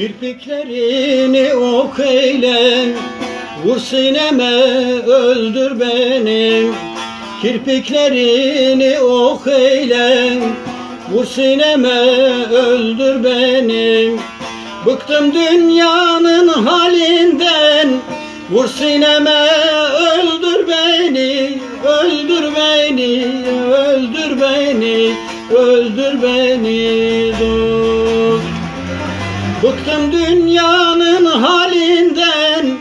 Kirpiklerini ok eyle Vur sineme öldür beni. Kirpiklerini ok eyle Vur sineme öldür beni. Bıktım dünyanın halinden Vur sineme öldür beni Öldür beni Öldür beni Öldür beni. dur Bıktım dünyanın halinden.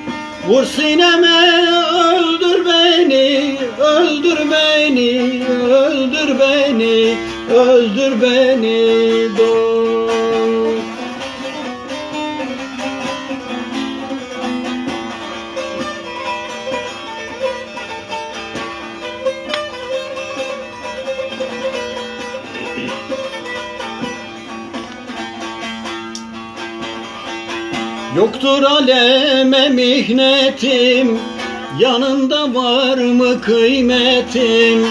Vur sineme öldür beni Öldür beni Öldür beni Öldür beni. Dur Yoktur aleme mihnetim Yanında var mı kıymetim?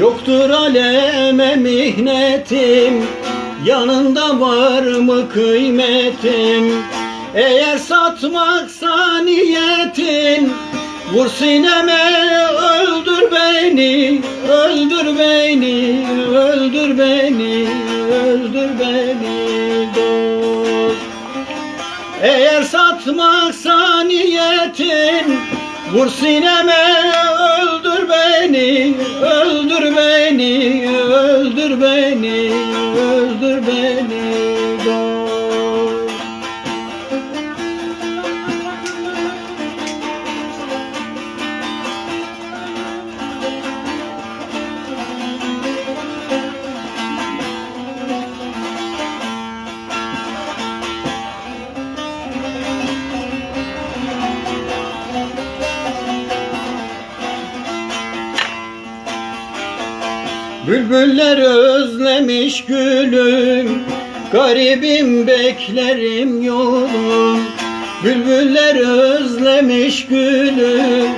Yoktur aleme mihnetim Yanında var mı kıymetim? Eğer satmaksa niyetin Vur sineme öldür beni Öldür beni Öldür beni Öldür beni eğer satmaksa niyetin Vur sineme öldür beni Öldür beni Öldür beni Bülbüller özlemiş gülüm Garibim beklerim yolum. Bülbüller özlemiş gülüm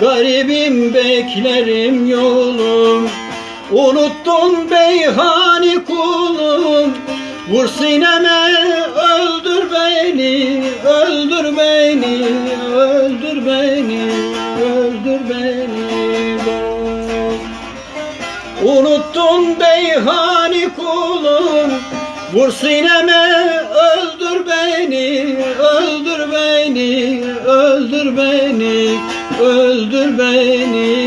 Garibim beklerim yolum. Unuttun beyhani kulum Vur sineme öldür beni Öldür beni Öldür beni Öldür beni Unuttun beyhani kulum Vur sineme öldür beni Öldür beni Öldür beni Öldür beni.